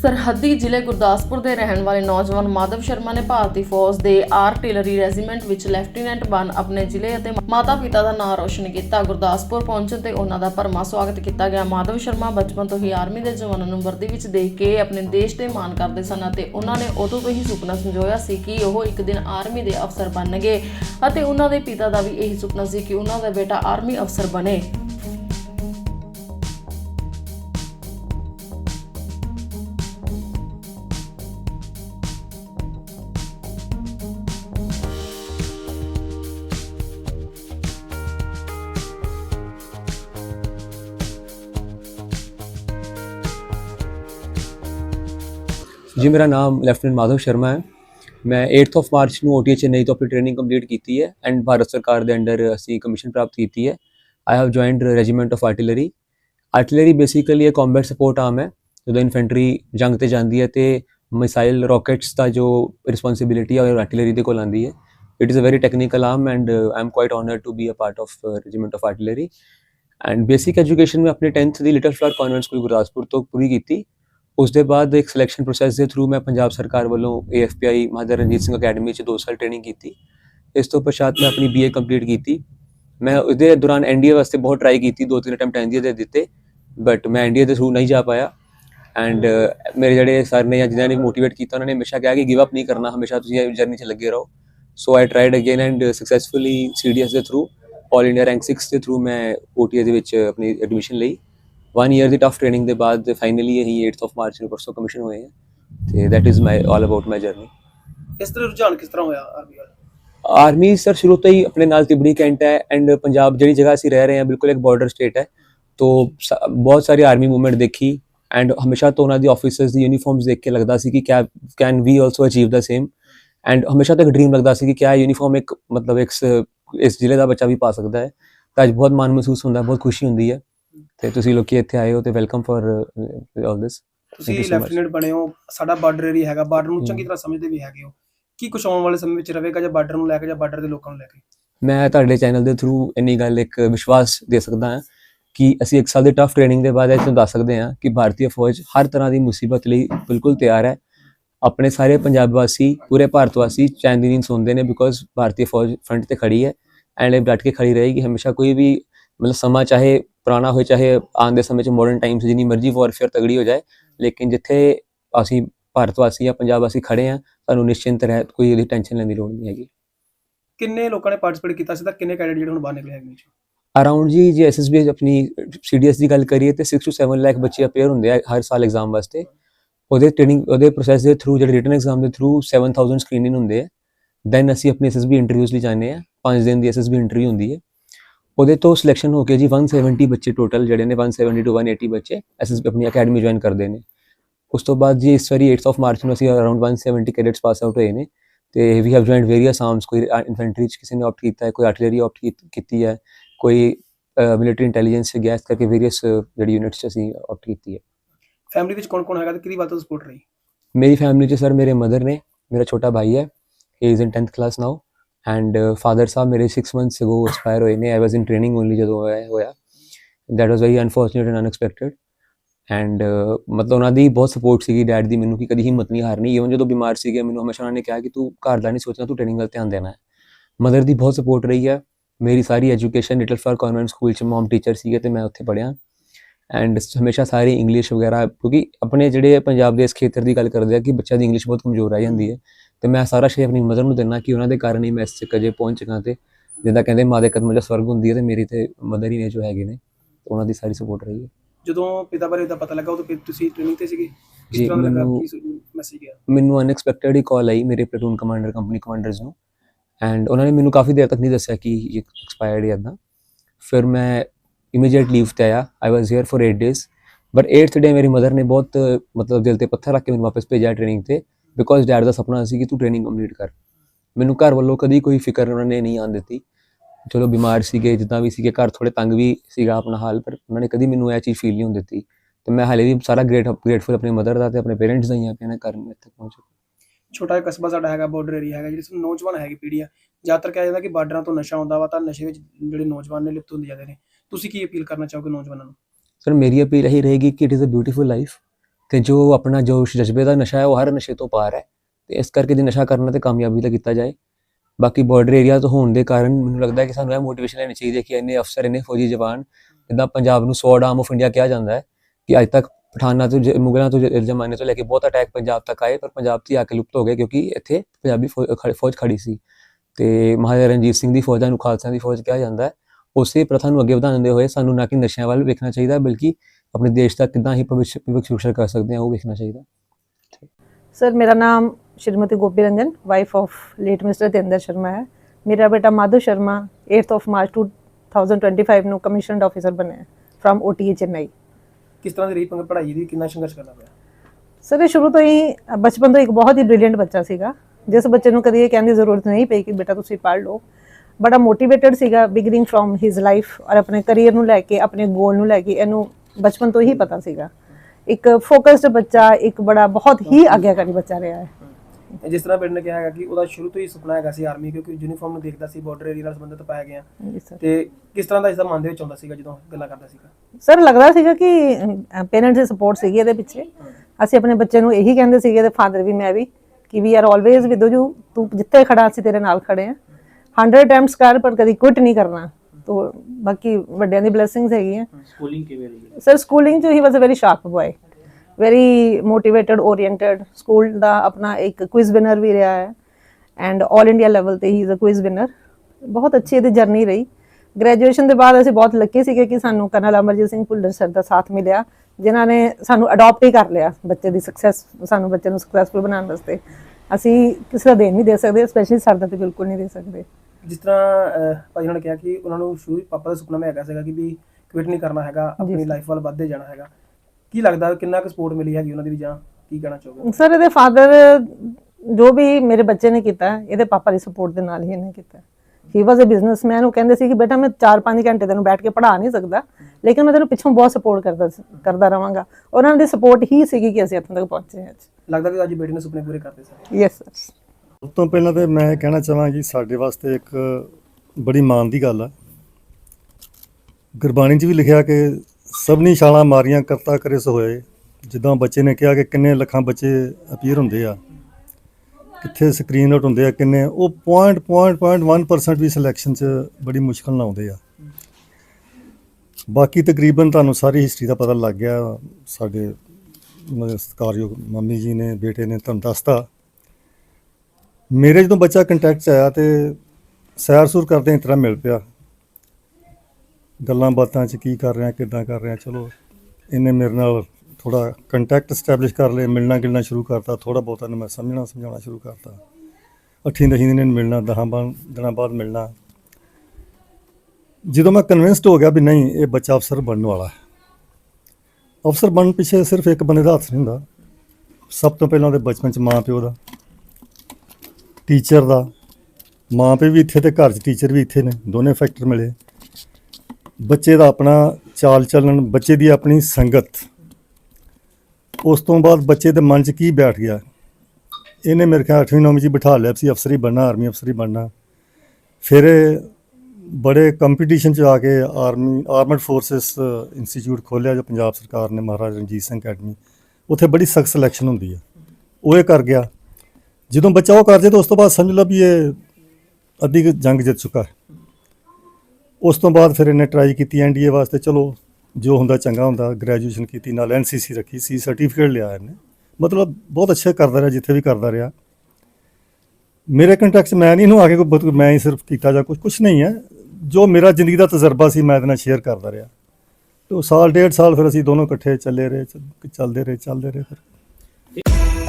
ਸਰਹੱਦੀ ਜ਼ਿਲ੍ਹੇ ਗੁਰਦਾਸਪੁਰ ਦੇ ਰਹਿਣ ਵਾਲੇ ਨੌਜਵਾਨ ਮਾਧਵ ਸ਼ਰਮਾ ਨੇ ਭਾਰਤੀ ਫੌਜ ਦੇ ਆਰਟਿਲਰੀ ਰੈਜੀਮੈਂਟ ਵਿੱਚ ਲੈਫਟੀਨੈਂਟ ਬਣ ਆਪਣੇ ਜ਼ਿਲ੍ਹੇ ਅਤੇ ਮਾਤਾ-ਪਿਤਾ ਦਾ ਨਾਮ ਰੋਸ਼ਨ ਕੀਤਾ। ਗੁਰਦਾਸਪੁਰ ਪਹੁੰਚਣ ਤੇ ਉਹਨਾਂ ਦਾ ਭਰਮਾ ਸਵਾਗਤ ਕੀਤਾ ਗਿਆ। ਮਾਧਵ ਸ਼ਰਮਾ ਬਚਪਨ ਤੋਂ ਹੀ ਆਰਮੀ ਦੇ ਜਵਾਨਾਂ ਨੂੰ ਵਰਦੀ ਵਿੱਚ ਦੇਖ ਕੇ ਆਪਣੇ ਦੇਸ਼ ਦੇ ਮਾਣ ਕਰਦੇ ਸਨ ਅਤੇ ਉਹਨਾਂ ਨੇ ਉਦੋਂ ਤੋਂ ਹੀ ਸੁਪਨਾ ਸੰਜੋਇਆ ਸੀ ਕਿ ਉਹ ਇੱਕ ਦਿਨ ਆਰਮੀ ਦੇ ਅਫਸਰ ਬਣਨਗੇ ਅਤੇ ਉਹਨਾਂ ਦੇ ਪਿਤਾ ਦਾ ਵੀ ਇਹੀ ਸੁਪਨਾ ਸੀ ਕਿ ਉਹਨਾਂ ਦਾ ਬੇਟਾ ਆਰਮੀ ਅਫਸਰ ਬਣੇ। ਜੀ, ਮੇਰਾ ਨਾਮ ਲੈਫਟੀਨੈਂਟ ਮਾਧਵ ਸ਼ਰਮਾ ਹੈ। ਮੈਂ 8th ਆਫ ਮਾਰਚ ਨੂੰ ਓਟੀਏ ਚੇਨਈ ਤੋਂ ਆਪਣੀ ਟ੍ਰੇਨਿੰਗ ਕੰਪਲੀਟ ਕੀਤੀ ਹੈ ਐਂਡ ਭਾਰਤ ਸਰਕਾਰ ਦੇ ਅੰਡਰ ਅਸੀਂ ਕਮਿਸ਼ਨ ਪ੍ਰਾਪਤ ਕੀਤੀ ਹੈ। I have joined regiment of artillery artillery basically ਇਹ ਕੰਬੈਟ ਸਪੋਰਟ ਆਰਮ ਹੈ, ਜਦੋਂ ਇਨਫੈਂਟਰੀ ਜੰਗ ਤੇ ਜਾਂਦੀ ਹੈ ਤੇ ਮਿਸਾਈਲ ਰਾਕੇਟਸ ਦਾ ਜੋ ਰਿਸਪੌਂਸਿਬਿਲਿਟੀ ਹੈ ਉਹ ਆਰਟਿਲਰੀ ਦੇ ਕੋਲ ਆਉਂਦੀ ਹੈ। It is a very technical arm and I am quite honoured to be a part of regiment of artillery and basic education ਮੈਂ ਆਪਣੇ 10th ਦੀ little flower convent school Gurdaspur ਤੋਂ ਪੂਰੀ ਕੀਤੀ। ਉਸ ਦੇ ਬਾਅਦ ਇੱਕ ਸਿਲੈਕਸ਼ਨ ਪ੍ਰੋਸੈਸ ਦੇ ਥਰੂ ਮੈਂ ਪੰਜਾਬ ਸਰਕਾਰ ਵੱਲੋਂ AFPI ਮਹਾਦਰ ਰਣਜੀਤ ਸਿੰਘ ਅਕੈਡਮੀ 'ਚ 2 ਸਾਲ ਟ੍ਰੇਨਿੰਗ ਕੀਤੀ। ਇਸ ਤੋਂ ਪਛਾਤ ਮੈਂ ਆਪਣੀ BA ਕੰਪਲੀਟ ਕੀਤੀ। ਮੈਂ ਉਹਦੇ ਦੌਰਾਨ ਐਨਡੀਏ ਵਾਸਤੇ ਬਹੁਤ ਟਰਾਈ ਕੀਤੀ, ਦੋ ਤਿੰਨ ਅਟੈਂਪਟ ਐਨਡੀਏ ਦੇ ਦਿੱਤੇ ਬਟ ਮੈਂ ਐਨਡੀਏ ਦੇ ਥਰੂ ਨਹੀਂ ਜਾ ਪਾਇਆ। ਐਂਡ ਮੇਰੇ ਜਿਹੜੇ ਸਰ ਨੇ ਜਾਂ ਜਿਨ੍ਹਾਂ ਨੇ ਮੋਟੀਵੇਟ ਕੀਤਾ, ਉਹਨਾਂ ਨੇ ਹਮੇਸ਼ਾ ਕਿਹਾ ਕਿ ਗਿਵ ਅਪ ਨਹੀਂ ਕਰਨਾ, ਹਮੇਸ਼ਾ ਤੁਸੀਂ ਇਹ ਜਰਨੀ 'ਚ ਲੱਗੇ ਰਹੋ। So I tried again and successfully CDS ਦੇ ਥਰੂ ਆਲ ਇੰਡੀਆ ਰੈਂਕ 6 ਦੇ ਥਰੂ ਮੈਂ OTA ਦੇ ਵਿੱਚ ਆਪਣੀ ਐਡਮਿਸ਼ਨ ਲਈ। 1 ਇਅਰ ਦੀ ਟਫ ਟ੍ਰੇਨਿੰਗ ਦੇ ਬਾਅਦ ਫਾਈਨਲੀ ਅਸੀਂ 8th ਆਫ ਮਾਰਚ ਨੂੰ ਪਰਸੋਂ ਕਮਿਸ਼ਨ ਹੋਏ ਹਾਂ। ਤੇ that is my all about my journey ਇਸ ਤਰ੍ਹਾਂ ਰੁਝਾਨ ਕਿਸ ਤਰ੍ਹਾਂ ਹੋਇਆ ਆਰਮੀ ਵੱਲ? ਆਰਮੀ ਸਰ ਸ਼ੁਰੂ ਤੋਂ ਹੀ ਆਪਣੇ ਨਾਲ ਤਿਬੜੀ ਕੈਂਟ ਹੈ ਐਂਡ ਪੰਜਾਬ ਜਿਹੜੀ ਜਗ੍ਹਾ ਅਸੀਂ ਰਹਿ ਰਹੇ ਹਾਂ ਬਿਲਕੁਲ ਇੱਕ ਬਾਰਡਰ ਸਟੇਟ ਹੈ। ਤੋਂ ਬਹੁਤ ਸਾਰੀ ਆਰਮੀ ਮੂਵਮੈਂਟ ਦੇਖੀ ਐਂਡ ਹਮੇਸ਼ਾ ਤੋਂ ਉਹਨਾਂ ਦੀ ਆਫੀਸਰਸ ਦੀ ਯੂਨੀਫਾਰਮਸ ਦੇਖ ਕੇ ਲੱਗਦਾ ਸੀ ਕਿ ਕਿਆ can we also achieve the same and ਹਮੇਸ਼ਾ ਤੋਂ ਇੱਕ ਡ੍ਰੀਮ ਲੱਗਦਾ ਸੀ ਕਿ ਕਿਆ ਯੂਨੀਫਾਰਮ ਇੱਕ ਮਤਲਬ ਇੱਕ ਇਸ ਜ਼ਿਲ੍ਹੇ ਦਾ ਬੱਚਾ ਵੀ ਪਾ ਸਕਦਾ ਹੈ। ਤਾਂ ਅੱਜ ਬਹੁਤ ਮਾਣ ਮਹਿਸੂਸ ਹੁੰਦਾ ਬਹੁਤ ਖੁਸ਼ੀ ਹੁੰਦੀ ਹੈ। ਤੇ ਤੁਸੀਂ ਲੋਕੀ ਇੱਥੇ ਆਏ ਹੋ ਤੇ ਵੈਲਕਮ ਫॉर ਆਲ ਦਿਸ ਤੁਸੀਂ. ਲੈਫਟੀਨੈਂਟ ਬਣੇ ਹੋ ਸਾਡਾ ਬਾਰਡਰ ਏਰੀਆ ਹੈਗਾ ਬਾਰਡਰ ਨੂੰ। ਚੰਗੀ ਤਰ੍ਹਾਂ ਸਮਝਦੇ ਵੀ ਹੈਗੇ ਹੋ। ਕੀ ਕੁਛ ਆਉਣ ਵਾਲੇ ਸਮੇਂ ਵਿੱਚ ਰਹੇਗਾ ਜਾਂ ਬਾਰਡਰ ਨੂੰ ਲੈ ਕੇ ਜਾਂ ਬਾਰਡਰ ਦੇ ਲੋਕਾਂ ਨੂੰ ਲੈ ਕੇ? ਮੈਂ ਤੁਹਾਡੇ ਚੈਨਲ ਦੇ ਥਰੂ ਇੰਨੀ ਗੱਲ ਇੱਕ ਵਿਸ਼ਵਾਸ ਦੇ ਸਕਦਾ ਹਾਂ ਕਿ ਅਸੀਂ ਇੱਕ ਸਾਲ ਦੀ ਟਫ ਟ੍ਰੇਨਿੰਗ ਦੇ ਬਾਅਦ ਇਹ ਤੁਹਾਨੂੰ ਦੱਸ ਸਕਦੇ ਹਾਂ ਕਿ ਭਾਰਤੀ ਫੌਜ ਹਰ ਤਰ੍ਹਾਂ ਦੀ ਮੁਸੀਬਤ ਲਈ ਬਿਲਕੁਲ ਤਿਆਰ ਹੈ। ਆਪਣੇ ਸਾਰੇ ਪੰਜਾਬ ਵਾਸੀ ਪੂਰੇ ਭਾਰਤ ਵਾਸੀ ਚੈਨ ਦੀ ਨੀਂਦ ਸੌਂਦੇ ਨੇ ਬਿਕੋਜ਼ ਭਾਰਤੀ ਫੌਜ ਫਰੰਟ ਤੇ ਖੜੀ ਹੈ। ਐਂਡ ਇਹ ਡਟ ਕੇ ਖੜੀ ਰਹੇਗੀ। ਹਮੇਸ਼ਾ ਕੋਈ ਵੀ ਮਤਲਬ ਸਮਾਂ ਚਾਹੇ ਪੁਰਾਣਾ ਹੋਏ ਚਾਹੇ ਆਉਣ ਦੇ ਸਮੇਂ ਚ ਮਾਡਰਨ ਟਾਈਮਸ ਜਿੰਨੀ ਮਰਜ਼ੀ ਵਾਰਫੇਅਰ ਤਗੜੀ ਹੋ ਜਾਏ ਲੇਕਿਨ ਜਿੱਥੇ ਅਸੀਂ ਭਾਰਤ ਵਾਸੀ ਜਾਂ ਪੰਜਾਬ ਵਾਸੀ ਖੜੇ ਹਾਂ ਸਾਨੂੰ ਨਿਸ਼ਚਿੰਤ ਰਹਿ ਕੋਈ ਇਹਦੀ ਟੈਨਸ਼ਨ ਲੈਣ ਦੀ ਲੋੜ ਨਹੀਂ ਹੈਗੀ। ਕਿੰਨੇ ਲੋਕਾਂ ਨੇ ਪਾਰਟਿਸਿਪੇਟ ਕੀਤਾ ਸੀ ਤਾਂ ਕਿੰਨੇ ਜਿਹੜੇ ਹੁਣ ਬਾਹਰ ਨਿਕਲੇ ਹੈਗੇ? ਅਰਾਊਂਡ ਜੀ? ਜੇ ਐਸਐਸਬੀ ਆਪਣੀ ਸੀਡੀਐਸ ਦੀ ਗੱਲ ਕਰੀਏ ਤੇ 6 ਤੋਂ 7 ਲੱਖ ਬੱਚੇ ਅਪੇਅਰ ਹੁੰਦੇ ਆ ਹਰ ਸਾਲ ਐਗਜ਼ਾਮ ਵਾਸਤੇ। ਉਹਦੇ ਟ੍ਰੇਨਿੰਗ ਉਹਦੇ ਪ੍ਰੋਸੈਸ ਦੇ ਥਰੂ ਜਿਹੜੇ ਰਿਟਨ ਐਗਜ਼ਾਮ ਦੇ ਥਰੂ 7000 ਸਕਰੀਨਿੰਗ ਹੁੰਦੇ ਆ। ਦੈਨ ਅਸੀਂ ਆਪਣੀ ਐਸਐਸਬੀ ਇੰਟਰਵਿਊਜ਼ ਲਈ ਜਾਂਦੇ ਆ। 5 ਦਿਨ ਦੀ ਐਸਐਸਬੀ ਇੰਟਰਵਿਊ ਹੁੰਦੀ ਹੈ ਉਹਦੇ ਤੋਂ ਸਿਲੈਕਸ਼ਨ ਹੋ ਕੇ ਜੀ 170 ਬੱਚੇ ਟੋਟਲ ਜਿਹੜੇ ਨੇ 170 ਟੂ 180 ਬੱਚੇ ਐਸਐਸਬੀ ਆਪਣੀ ਅਕੈਡਮੀ ਜੁਆਇਨ ਕਰਦੇ ਨੇ। ਉਸ ਤੋਂ ਬਾਅਦ ਜੀ ਇਸ ਵਾਰੀ 8th ਆਫ ਮਾਰਚ ਨੂੰ ਅਸੀਂ ਅਰਾਊਂਡ 170 ਕੈਡੇਟਸ ਪਾਸ ਆਊਟ ਹੋਏ ਨੇ ਤੇ we have joined various arms ਕੋਈ ਇਨਫੈਂਟਰੀ ਚ ਕਿਸੇ ਨੇ ਆਪਟ ਕੀਤਾ ਹੈ ਕੋਈ ਆਰਟਿਲਰੀ ਆਪਟ ਕੀਤੀ ਹੈ ਕੋਈ ਮਿਲਟਰੀ ਇੰਟੈਲੀਜੈਂਸ ਗਿਆ ਇਸ ਕਰਕੇ ਵੇਰੀਅਸ ਜਿਹੜੀ ਯੂਨਿਟਸ ਚ ਅਸੀਂ ਆਪਟ ਕੀਤੀ ਹੈ। ਫੈਮਿਲੀ ਵਿੱਚ ਕੌਣ ਕੌਣ ਹੈਗਾ ਤੇ ਕਿਹਦੀ ਵੱਲ ਤੋਂ ਸਪੋਰਟ ਰਹੀ? ਮੇਰੀ ਫੈਮਿਲੀ ਚ ਸਰ ਮੇਰੇ ਮਦਰ ਨੇ ਮੇਰਾ ਛੋਟਾ ਭਾਈ ਹੈ he is in 10th class now and father ਸਾਹਿਬ ਮੇਰੇ 6 ਮੰਥਸ ਅਗੋ ਐਕਸਪਾਇਰ ਹੋਏ ਨੇ ਆਈ ਵਾਸ ਇਨ ਟ੍ਰੇਨਿੰਗ ਓਨਲੀ ਜਦੋਂ ਹੋਇਆ ਹੋਇਆ. That was very unfortunate and unexpected and ਮਤਲਬ ਉਹਨਾਂ ਦੀ ਬਹੁਤ ਸਪੋਰਟ ਸੀਗੀ ਡੈਡ ਦੀ ਮੈਨੂੰ ਕਿ ਕਦੀ ਹਿੰਮਤ ਨਹੀਂ ਹਾਰਨੀ। ਇਵਨ ਜਦੋਂ ਬਿਮਾਰ ਸੀਗੇ, ਮੈਨੂੰ ਹਮੇਸ਼ਾ ਉਹਨਾਂ ਨੇ ਕਿਹਾ ਕਿ ਤੂੰ ਘਰ ਦਾ ਨਹੀਂ ਸੋਚਣਾ, ਤੂੰ ਟ੍ਰੇਨਿੰਗ ਵੱਲ ਧਿਆਨ ਦੇਣਾ ਹੈ। ਮਦਰ ਦੀ ਬਹੁਤ ਸਪੋਰਟ ਰਹੀ ਹੈ। ਮੇਰੀ ਸਾਰੀ education little flower convent school ਚ ਮਮ ਟੀਚਰ ਸੀਗੇ ਤੇ ਮੈਂ ਉੱਥੇ ਪੜ੍ਹਿਆ। ਐਂਡ ਹਮੇਸ਼ਾ ਸਾਰੀ ਇੰਗਲਿਸ਼ ਵਗੈਰਾ, ਕਿਉਂਕਿ ਆਪਣੇ ਜਿਹੜੇ ਪੰਜਾਬ ਦੇ ਇਸ ਖੇਤਰ ਦੀ ਗੱਲ ਕਰਦੇ ਆ ਕਿ ਬੱਚਿਆਂ ਦੀ ਇੰਗਲਿਸ਼ ਬਹੁਤ ਕਮਜ਼ੋਰ ਰਹਿ ਜਾਂਦੀ ਹੈ। ਤੇ ਮੈਂ ਸਾਰਾ ਸ਼ੇ ਆਪਣੀ ਮਦਰ ਨੂੰ ਦਿੰਦਾ ਕਿ ਉਹਨਾਂ ਦੇ ਕਾਰਨ ਹੀ ਮੈਂ ਇਸ ਤੱਕ ਅਜੇ ਪਹੁੰਚ ਚੁੱਕਾ ਤੇ ਜਿੱਦਾਂ ਕਹਿੰਦੇ ਮਾਂ ਦੇ ਕਦਮਾਂ 'ਚ ਸਵਰਗ ਹੁੰਦੀ ਹੈ ਤੇ ਮੇਰੀ ਤੇ ਮਦਰ ਹੀ ਨੇ ਜੋ ਹੈਗੇ ਨੇ ਉਹਨਾਂ ਦੀ ਸਾਰੀ ਸਪੋਰਟ ਰਹੀ ਹੈ। ਜਦੋਂ ਪਿਤਾ ਬਾਰੇ ਦਾ ਪਤਾ ਲੱਗਾ ਉਦੋਂ ਤੁਸੀਂ ਟ੍ਰੇਨਿੰਗ ਤੇ ਸੀਗੇ? ਜੀ, ਮੈਨੂੰ- ਮੈਸੇਜ ਗਿਆ ਮੈਨੂੰ ਅਨਐਕਸਪੈਕਟਡ ਹੀ ਕਾਲ ਆਈ ਮੇਰੇ ਪਲਟੂਨ ਕਮਾਂਡਰ ਕੰਪਨੀ ਕਮਾਂਡਰਸ ਨੂੰ। ਐਂਡ ਉਹਨਾਂ ਨੇ ਮੈਨੂੰ ਕਾਫੀ ਦੇਰ ਤੱਕ ਨਹੀਂ ਦੱਸਿਆ ਕਿ ਇਹ ਐਕਸਪਾਇਰਡ ਹੈ ਇੱਦਾਂ ਫਿਰ ਮੈਂ ਇਮੀਡੀਏਟ ਲੀਵ ਤੇ ਆਇਆ। I was here for 8 days but 8th day ਮੇਰੀ ਮਦਰ ਨੇ ਬਹੁਤ ਮਤਲਬ ਦਿਲ ਤੇ ਪੱਥਰ ਰੱਖ ਕੇ ਮੈਨੂੰ ਵਾਪਸ ਭੇਜਿਆ ਟ੍ਰੇਨਿੰਗ ਤੇ। ਬਿਕੋਜ਼ ਡੈਡ ਦਾ ਸੁਪਨਾ ਸੀ ਕਿ ਤੂੰ ਟ੍ਰੇਨਿੰਗ ਕੰਪਲੀਟ ਕਰ। ਮੈਨੂੰ ਘਰ ਵੱਲੋਂ ਕਦੀ ਕੋਈ ਫਿਕਰ ਉਹਨਾਂ ਨੇ ਨਹੀਂ ਆਉਣ ਦਿੱਤੀ। ਚਲੋ ਬਿਮਾਰ ਸੀਗੇ ਜਿੱਦਾਂ ਵੀ ਸੀਗੇ ਘਰ ਥੋੜੇ ਤੰਗ ਵੀ ਸੀਗਾ ਆਪਣਾ ਹਾਲ ਪਰ ਉਹਨਾਂ ਨੇ ਕਦੀ ਮੈਨੂੰ ਇਹ ਚੀਜ਼ ਫੀਲ ਨਹੀਂ ਹੋਣ ਦਿੱਤੀ। ਤੇ ਮੈਂ ਹਾਲੇ ਵੀ ਸਾਰਾ ਗ੍ਰੇਟ ਗ੍ਰੇਟਫੁਲ ਆਪਣੇ ਮਦਰ ਦਾ ਤੇ ਆਪਣੇ ਪੇਰੈਂਟਸ ਦਾ ਹੀ ਆ ਕਿ ਇਹਨਾਂ ਕਰਨ ਇੱਥੇ ਪਹੁੰਚ ਛੋਟਾ ਜਿਹਾ ਕਸਬਾ ਸਾਡਾ ਹੈਗਾ ਬਾਰਡਰ ਏਰੀਆ ਹੈਗਾ ਜਿਹੜੀ ਨੌਜਵਾਨ ਹੈਗੀ ਪੀੜ੍ਹੀ ਆ ਜ਼ਿਆਦਾਤਰ ਕਿਹਾ ਜਾਂਦਾ ਕਿ ਬਾਰਡਰਾਂ ਤੋਂ ਨਸ਼ਾ ਹੁੰਦਾ ਵਾ ਤਾਂ ਨਸ਼ੇ ਵਿੱਚ ਜਿਹੜੇ ਨੌਜਵਾਨ ਨੇ ਲਿਪਤ ਹੁੰਦੇ ਜਾਂਦੇ ਨੇ। ਤੁਸੀਂ ਕੀ ਅਪੀਲ ਕਰਨਾ ਚਾਹੋਗੇ ਨੌਜਵਾਨਾਂ ਨੂੰ? ਸਰ ਮੇਰੀ ਅਪੀਲ ਇਹੀ ਰਹੇਗੀ ਕਿ it is a beautiful life ਤੇ ਜੋ ਆਪਣਾ ਜੋ ਜਜ਼ਬੇ ਦਾ ਨਸ਼ਾ ਹੈ, ਉਹ ਹਰ ਨਸ਼ੇ ਤੋਂ ਪਾਰ ਹੈ ਤੇ ਇਸ ਕਰਕੇ ਜੇ ਨਸ਼ਾ ਕਰਨਾ ਤੇ ਕਾਮਯਾਬੀ ਦਾ ਕੀਤਾ ਜਾਏ। ਬਾਕੀ ਬਾਰਡਰ ਏਰੀਆ ਤੋਂ ਹੋਣ ਦੇ ਕਾਰਨ ਮੈਨੂੰ ਲੱਗਦਾ ਹੈ ਕਿ ਸਾਨੂੰ ਇਹ ਮੋਟੀਵੇਸ਼ਨ ਲੈਣੀ ਚਾਹੀਦੀ ਹੈ ਕਿ ਇੰਨੇ ਅਫਸਰ, ਇੰਨੇ ਫੌਜੀ ਜਵਾਨ, ਜਿੱਦਾਂ ਪੰਜਾਬ ਨੂੰ ਸਵਾਰਡ ਆਰਮ ਆਫ ਇੰਡੀਆ ਕਿਹਾ ਜਾਂਦਾ ਹੈ ਕਿ ਅੱਜ ਤੱਕ ਪਠਾਨਾਂ ਤੋਂ ਜ- ਮੁਗਲਾਂ ਤੋਂ ਜ਼ਮਾਨੇ ਤੋਂ ਲੈ ਕੇ ਬਹੁਤ ਅਟੈਕ ਪੰਜਾਬ ਤੱਕ ਆਏ, ਪਰ ਪੰਜਾਬ 'ਚ ਹੀ ਆ ਕੇ ਲੁਪਤ ਹੋ ਗਏ ਕਿਉਂਕਿ ਇੱਥੇ ਪੰਜਾਬੀ ਫੌ- ਫੌਜ ਖੜੀ ਸੀ। ਤੇ ਮਹਾਰਾਜਾ ਰਣਜੀਤ ਸਿੰਘ ਦੀ ਫੌਜਾਂ ਨੂੰ ਖਾਲਸਾ ਦੀ ਫੌਜ ਕਿਹਾ ਜਾਂਦਾ ਹੈ। ਉਸੇ ਪ੍ਰਥਾ ਨੂੰ ਅੱਗੇ ਵਧਾਉਂਦੇ ਹੋਏ ਸਾਨੂੰ ਨਾ ਕਿ ਨਸ਼ਿਆਂ ਵੱਲ ਵੇਖਣਾ ਚਾਹੀਦਾ, ਬਲਕਿ ਆਪਣੇ ਦੇਸ਼ ਦਾ ਕਿੱਦਾਂ ਹੀ ਭਵਿੱਖ ਭਵਿੱਖ ਕਰ ਸਕਦੇ ਆ ਉਹ ਵੇਖਣਾ ਚਾਹੀਦਾ। ਸਰ ਮੇਰਾ ਨਾਮ Shrimati Gopi Ranjan wife of late mister ਤੇਂਦਰ Sharma ਹੈ। ਮੇਰਾ ਬੇਟਾ Madhav Sharma 8th of March 2025 ਨੂੰ ਕਮਿਸ਼ਨਡ ਆਫੀਸਰ ਬਣਿਆ ਫਰਮ ਓਟੀਏ ਚੇਨਈ ਕਿਸ ਤਰ੍ਹਾਂ ਦੀ ਰਹੀ ਪੰਗ ਪੜ੍ਹਾਈ ਦੀ? ਕਿੰਨਾ ਸੰਘਰਸ਼ ਕਰਨਾ ਪਿਆ? ਸਰ ਇਹ ਸ਼ੁਰੂ ਤੋਂ ਹੀ ਬਚਪਨ ਤੋਂ ਇੱਕ ਬਹੁਤ ਹੀ ਬ੍ਰਿਲੀਅੰਟ ਬੱਚਾ ਸੀਗਾ। ਜਿਸ ਬੱਚੇ ਨੂੰ ਕਦੀ ਇਹ ਕਹਿਣ ਦੀ ਜ਼ਰੂਰਤ ਨਹੀਂ ਪਈ ਕਿ ਬੇਟਾ ਤੁਸੀਂ ਪੜ੍ਹ ਲਓ। ਬੜਾ ਮੋਟੀਵੇਟਡ ਸੀਗਾ ਬਿਗਨਿੰਗ ਫਰਮ ਹਿਸ ਲਾਈਫ ਔਰ ਆਪਣੇ ਕੈਰੀਅਰ ਨੂੰ ਲੈ ਕੇ ਆਪਣੇ ਗੋਲ ਨੂੰ ਲੈ ਕੇ ਇਹਨੂੰ ਬਚਪਨ ਤੋਂ ਹੀ ਪਤਾ ਸੀਗਾ। ਇੱਕ ਫੋਕਸਡ ਬੱਚਾ ਇੱਕ ਬੜਾ ਬਹੁਤ ਹੀ ਆਗਿਆਕਾਰੀ ਬੱਚਾ ਰਿਹਾ ਹੈ। ਜਿਸ ਤਰ੍ਹਾਂ ਬੇਟੇ ਨੇ ਕਿਹਾ ਹੈਗਾ ਕਿ ਉਹਦਾ ਸ਼ੁਰੂ ਤੋਂ ਹੀ ਸੁਪਨਾ ਹੈਗਾ ਸੀ ਆਰਮੀ ਕਿਉਂਕਿ ਯੂਨੀਫਾਰਮ ਨੂੰ ਦੇਖਦਾ ਸੀ ਬਾਰਡਰ ਏਰੀਆ ਨਾਲ ਸੰਬੰਧਿਤ ਪਾਇਆ ਗਿਆ। ਤੇ ਕਿਸ ਤਰ੍ਹਾਂ ਦਾ ਇਸ ਦਾ ਮਨ ਦੇ ਵਿੱਚ ਆਉਂਦਾ ਸੀਗਾ ਜਦੋਂ ਗੱਲਾਂ ਕਰਦਾ ਸੀਗਾ? ਸਰ ਲੱਗਦਾ ਸੀਗਾ ਕਿ ਪੇਰੈਂਟਸ ਦੀ ਸਪੋਰਟ ਸੀਗੀ ਇਹਦੇ ਪਿੱਛੇ। ਅਸੀਂ ਆਪਣੇ ਬੱਚੇ ਨੂੰ ਇਹੀ ਕਹਿੰਦੇ ਸੀਗੇ ਤੇ ਫਾਦਰ ਵੀ ਮੈਂ ਵੀ ਕਿ we are always with you ਤੂੰ ਜਿੱਥੇ ਖੜਾ ਸੀ ਤੇਰੇ ਨਾਲ ਖੜੇ ਆ 100 ਅਟੈਂਪਟਸ ਕਰ ਪਰ ਕਦੀ ਕੁਇਟ ਨਹੀਂ ਕਰਨਾ। ਤੋ ਬਾਕੀ ਵੱਡਿਆਂ ਦੀ ਬਲੇਸਿੰਗਸ ਹੈਗੀਆਂ। ਸਕੂਲਿੰਗ ਕਿਵੇਂ ਰਹੀ? ਸਰ ਸਕੂਲਿੰਗ ਚ ਹੀ was a very sharp boy very motivated oriented school ਦਾ ਆਪਣਾ ਇੱਕ ਕੁਇਜ਼ ਵਿਨਰ ਵੀ ਰਿਹਾ ਹੈ। ਐਂਡ 올 ਇੰਡੀਆ ਲੈਵਲ ਤੇ he is a quiz winner ਬਹੁਤ ਅੱਛੀ ਇਹਦੀ ਜਰਨੀ ਰਹੀ। ਗ੍ਰੈਜੂਏਸ਼ਨ ਦੇ ਬਾਅਦ ਅਸੀਂ ਬਹੁਤ ਲੱਕੀ ਸੀਗੇ ਕਿ ਸਾਨੂੰ ਕਰਨਲ ਅਮਰਜੀਤ ਸਿੰਘ ਭੁੱਲਰ ਸਰ ਦਾ ਸਾਥ ਮਿਲਿਆ ਜਿਨ੍ਹਾਂ ਨੇ ਸਾਨੂੰ ਅਡਾਪਟ ਹੀ ਕਰ ਲਿਆ ਬੱਚੇ ਦੀ ਸਕਸੈਸ ਸਾਨੂੰ ਬੱਚੇ ਨੂੰ ਸਕਸੈਸਫੁਲ ਬਣਾਉਣ ਵਾਸਤੇ। ਅਸੀਂ ਕਿਸੇ ਦਾ ਦੇਣ ਨਹੀਂ ਦੇ ਸਕਦੇ ਸਪੈਸ਼ਲੀ ਸਰ ਦਾ ਤੇ ਬਿਲਕੁਲ ਨਹੀਂ ਦੇ ਸਕਦੇ। ਜਿਸ ਤਰ੍ਹਾਂ ਭਾਈ ਨੇ ਕਿਹਾ ਕਿ ਉਹਨਾਂ ਨੂੰ ਸ਼ੁਰੂ ਹੀ ਪਾਪਾ ਦਾ ਸੁਪਨਾ ਮੈਂ ਹੈਗਾ ਸੀਗਾ ਕਿ ਵੀ ਕੁਇਟ ਨਹੀਂ ਕਰਨਾ ਹੈਗਾ ਆਪਣੀ ਲਾਈਫ ਵੱਲ ਵੱਧਦੇ ਜਾਣਾ ਹੈਗਾ। ਕੀ ਲੱਗਦਾ ਕਿੰਨਾ ਕੁ ਸਪੋਰਟ ਮਿਲੀ ਹੈਗੀ ਉਹਨਾਂ ਦੀ ਵੀ ਜਾਂ ਕੀ ਕਹਿਣਾ ਚਾਹੋਗੇ? ਸਰ ਇਹਦੇ ਫਾਦਰ ਜੋ ਵੀ ਮੇਰੇ ਬੱਚੇ ਨੇ ਕੀਤਾ ਇਹਦੇ ਪਾਪਾ ਦੀ ਸਪੋਰਟ ਦੇ ਨਾਲ ਹੀ ਇਹਨੇ ਕੀਤਾ। ਹੀ ਵਾਸ ਅ ਬਿਜ਼ਨਸਮੈਨ ਉਹ ਕਹਿੰਦੇ ਸੀ ਕਿ ਬੇਟਾ ਮੈਂ 4-5 ਘੰਟੇ ਤੈਨੂੰ ਬੈਠ ਕੇ ਪੜ੍ਹਾ ਨਹੀਂ ਸਕਦਾ ਲੇਕਿਨ ਮੈਂ ਤੈਨੂੰ ਪਿੱਛੋਂ ਬਹੁਤ ਸਪੋਰਟ ਕਰਦਾ ਕਰਦਾ ਰਵਾਂਗਾ। ਉਹਨਾਂ ਦੀ ਸਪੋਰਟ ਹੀ ਸੀਗੀ ਕਿ ਅਸੀਂ ਇੱਥੋਂ ਤੱਕ ਪਹੁੰਚੇ ਹਾਂ ਲੱਗਦਾ ਕਿ ਅੱਜ ਬੇਟੇ ਨੇ ਸੁਪਨੇ ਪੂਰੇ ਕਰਤੇ ਸਾਰੇ ਯੈਸ ਸਰ ਸਭ ਤੋਂ ਪਹਿਲਾਂ ਤੇ ਮੈਂ ਇਹ ਕਹਿਣਾ ਚਾਹਾਂ ਜੀ ਸਾਡੇ ਵਾਸਤੇ ਇੱਕ ਬੜੀ ਮਾਣ ਦੀ ਗੱਲ ਆ। ਗੁਰਬਾਣੀ 'ਚ ਵੀ ਲਿਖਿਆ ਕਿ ਸਭਨੀ ਛਾਲਾਂ ਮਾਰੀਆਂ ਕਰਤਾ ਕਰੇ ਸੋ ਹੋਏ। ਜਿੱਦਾਂ ਬੱਚੇ ਨੇ ਕਿਹਾ ਕਿ ਕਿੰਨੇ ਲੱਖਾਂ ਬੱਚੇ ਅਪੀਅਰ ਹੁੰਦੇ ਆ। ਕਿੱਥੇ ਸਕਰੀਨ ਆਊਟ ਹੁੰਦੇ ਆ, ਕਿੰਨੇ। ਉਹ ਪੁਆਇੰਟ ਪੁਆਇੰਟ ਪੁਆਇੰਟ 1% ਵੀ ਸਿਲੈਕਸ਼ਨ 'ਚ ਬੜੀ ਮੁਸ਼ਕਲ ਨਾਲ ਆਉਂਦੇ ਆ। ਬਾਕੀ ਤਕਰੀਬਨ ਤੁਹਾਨੂੰ ਸਾਰੀ ਹਿਸਟਰੀ ਦਾ ਪਤਾ ਲੱਗ ਗਿਆ। ਸਾਡੇ ਮਤਲਬ ਸਤਿਕਾਰਯੋਗ ਮੰਮੀ ਜੀ ਨੇ, ਬੇਟੇ ਨੇ, ਤੁਹਾਨੂੰ ਦੱਸਤਾ। ਮੇਰੇ ਜਦੋਂ ਬੱਚਾ ਕੰਟੈਕਟ 'ਚ ਆਇਆ ਤੇ ਸੈਰ ਸੂਰ ਕਰਦੇ ਇਸ ਤਰ੍ਹਾਂ ਮਿਲ ਪਿਆ। ਗੱਲਾਂ ਬਾਤਾਂ 'ਚ ਕੀ ਕਰ ਰਿਹਾ, ਕਿੱਦਾਂ ਕਰ ਰਿਹਾ, ਚਲੋ ਇਹਨੇ ਮੇਰੇ ਨਾਲ ਥੋੜਾ ਕੰਟੈਕਟ ਸਟੈਬਲਿਸ਼ ਕਰ ਲਏ ਮਿਲਣਾ ਗਿਲਣਾ ਸ਼ੁਰੂ ਕਰਤਾ ਥੋੜਾ ਬਹੁਤਾ ਨੂੰ ਮੈਂ ਸਮਝਣਾ ਸਮਝਾਉਣਾ ਸ਼ੁਰੂ ਕਰਤਾ। ਅੱਠੀਂ ਦਹੀਂ ਦਿਨ ਇਹਨੂੰ ਮਿਲਣਾ ਦਹਾਂ ਬਾਅਦ ਦਿਨਾਂ ਬਾਅਦ ਮਿਲਣਾ। ਜਦੋਂ ਮੈਂ ਕਨਵਿੰਸਡ ਹੋ ਗਿਆ ਵੀ ਨਹੀਂ, ਇਹ ਬੱਚਾ ਅਫਸਰ ਬਣਨ ਵਾਲਾ ਹੈ। ਅਫਸਰ ਬਣਨ ਪਿੱਛੇ ਸਿਰਫ ਇੱਕ ਬੰਦੇ ਦਾ ਹੱਥ ਨਹੀਂ ਹੁੰਦਾ। ਸਭ ਤੋਂ ਪਹਿਲਾਂ ਉਹਦੇ ਬਚਪਨ 'ਚ ਮਾਂ ਪਿਓ ਦਾ। ਟੀਚਰ ਦਾ। ਮਾਂ ਪਿਓ ਵੀ ਇੱਥੇ ਤੇ ਘਰ 'ਚ ਟੀਚਰ ਵੀ ਇੱਥੇ ਨੇ, ਦੋਨੇ ਫੈਕਟਰ ਮਿਲੇ। ਬੱਚੇ ਦਾ ਆਪਣਾ ਚਾਲ ਚੱਲਣ, ਬੱਚੇ ਦੀ ਆਪਣੀ ਸੰਗਤ। ਉਸ ਤੋਂ ਬਾਅਦ ਬੱਚੇ ਦੇ ਮਨ 'ਚ ਕੀ ਬੈਠ ਗਿਆ? ਇਹਨੇ ਮੇਰੇ ਖਿਆਲ 8ਵੀਂ 9ਵੀਂ 'ਚ ਬਿਠਾ ਲਿਆ ਸੀ ਅਫਸਰ ਹੀ ਬਣਨਾ ਆਰਮੀ ਅਫਸਰ ਹੀ ਬਣਨਾ। ਫਿਰ ਬੜੇ ਕੰਪੀਟੀਸ਼ਨ 'ਚ ਆ ਕੇ ਆਰਮੀ ਆਰਮਡ ਫੋਰਸਸ ਇੰਸਟੀਚਿਊਟ ਖੋਲ੍ਹਿਆ, ਜੋ ਪੰਜਾਬ ਸਰਕਾਰ ਨੇ, ਮਹਾਰਾਜਾ ਰਣਜੀਤ ਸਿੰਘ ਅਕੈਡਮੀ ਉੱਥੇ ਬੜੀ ਸਖਤ ਸਿਲੈਕਸ਼ਨ ਹੁੰਦੀ ਹੈ ਉਹ ਇਹ ਕਰ ਗਿਆ। ਜਦੋਂ ਬੱਚਾ ਉਹ ਕਰ ਤਾਂ ਉਸ ਤੋਂ ਬਾਅਦ ਸਮਝ ਲਓ ਵੀ ਇਹ ਅੱਧੀ ਕੁ ਜੰਗ ਜਿੱਤ ਚੁੱਕਾ ਹੈ। ਉਸ ਤੋਂ ਬਾਅਦ ਫਿਰ ਇਹਨੇ ਟਰਾਈ ਕੀਤੀ ਐਨਡੀਏ ਵਾਸਤੇ, ਚਲੋ, ਜੋ ਹੁੰਦਾ ਚੰਗਾ ਹੁੰਦਾ ਗ੍ਰੈਜੂਏਸ਼ਨ ਕੀਤੀ, ਨਾਲ ਐਨਸੀਸੀ ਰੱਖੀ ਸੀ ਸਰਟੀਫਿਕੇਟ ਲਿਆ ਇਹਨੇ। ਮਤਲਬ ਬਹੁਤ ਅੱਛਾ ਕਰਦਾ ਰਿਹਾ, ਜਿੱਥੇ ਵੀ ਕਰਦਾ ਰਿਹਾ। ਮੇਰੇ ਕੰਟੈਕਟ ਮੈਂ ਨਹੀਂ ਇਹਨੂੰ ਆ ਕੇ ਕੋਈ ਮੈਂ ਹੀ ਸਿਰਫ ਕੀਤਾ ਜਾਂ ਕੁਝ ਕੁਝ ਨਹੀਂ ਹੈ। ਜੋ ਮੇਰਾ ਜ਼ਿੰਦਗੀ ਦਾ ਤਜਰਬਾ ਸੀ, ਮੈਂ ਇਹਦੇ ਨਾਲ ਸ਼ੇਅਰ ਕਰਦਾ ਰਿਹਾ। ਤੇ ਉਹ ਸਾਲ, ਡੇਢ ਸਾਲ ਫਿਰ ਅਸੀਂ ਦੋਨੋਂ ਇਕੱਠੇ ਚੱਲੇ ਰਹੇ ਚੱਲਦੇ ਰਹੇ ਚੱਲਦੇ ਰਹੇ ਫਿਰ।